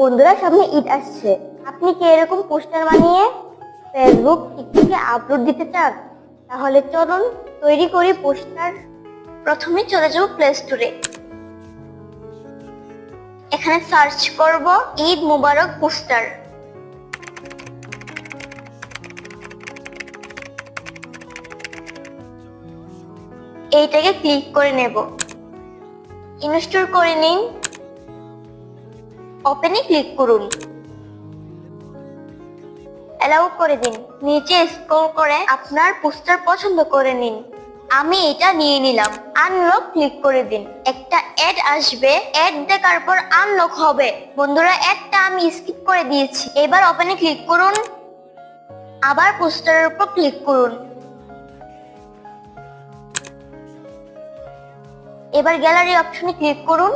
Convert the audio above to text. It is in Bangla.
বন্ধুরা, সামনে ঈদ আসছে। আপনি কি এরকম পোস্টার বানিয়ে ফেসবুক টিকটকে আপলোড দিতে চান? তাহলে চলুন, তৈরি করি পোস্টার। প্রথমে চলে যাব প্লে স্টোরে এখানে সার্চ করব ঈদ মুবারক পোস্টার। এইটাকে ক্লিক করে নেব। ইনস্টল করে নিন। ওপেনে ক্লিক করুন। অ্যালাউ করে দিন। নিচে স্ক্রল করে আপনার পোস্টার পছন্দ করে নিন। আমি এটা নিয়ে নিলাম। আনলক ক্লিক করে দিন। একটা অ্যাড আসবে। অ্যাড দেখার পর আনলক হবে। বন্ধুরা অ্যাডটা আমি স্কিপ করে দিয়েছি। এবার ওপেনে ক্লিক করুন। আবার পোস্টারের উপর ক্লিক করুন। এবার গ্যালারি অপশনে ক্লিক করুন।